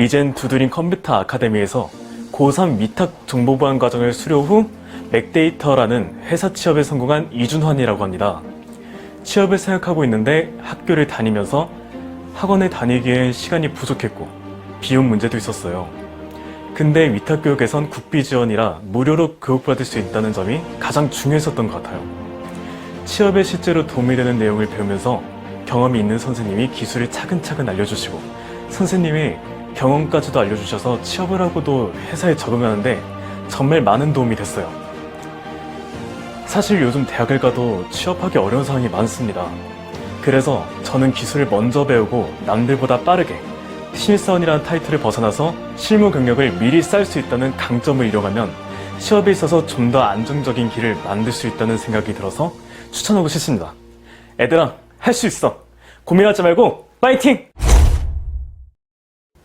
이젠 두드린 컴퓨터 아카데미에서 고3 위탁 정보보안 과정을 수료 후 맥데이터라는 회사 취업에 성공한 이준환이라고 합니다. 취업을 생각하고 있는데 학교를 다니면서 학원에 다니기엔 시간이 부족했고 비용 문제도 있었어요. 근데 위탁교육에선 국비 지원이라 무료로 교육받을 수 있다는 점이 가장 중요했었던 것 같아요. 취업에 실제로 도움이 되는 내용을 배우면서 경험이 있는 선생님이 기술을 차근차근 알려주시고 선생님이 경험까지도 알려주셔서 취업을 하고도 회사에 적응하는데 정말 많은 도움이 됐어요. 사실 요즘 대학을 가도 취업하기 어려운 상황이 많습니다. 그래서 저는 기술을 먼저 배우고 남들보다 빠르게 신입사원이라는 타이틀을 벗어나서 실무 경력을 미리 쌓을 수 있다는 강점을 이용하면 취업에 있어서 좀 더 안정적인 길을 만들 수 있다는 생각이 들어서 추천하고 싶습니다. 애들아, 할 수 있어. 고민하지 말고 파이팅!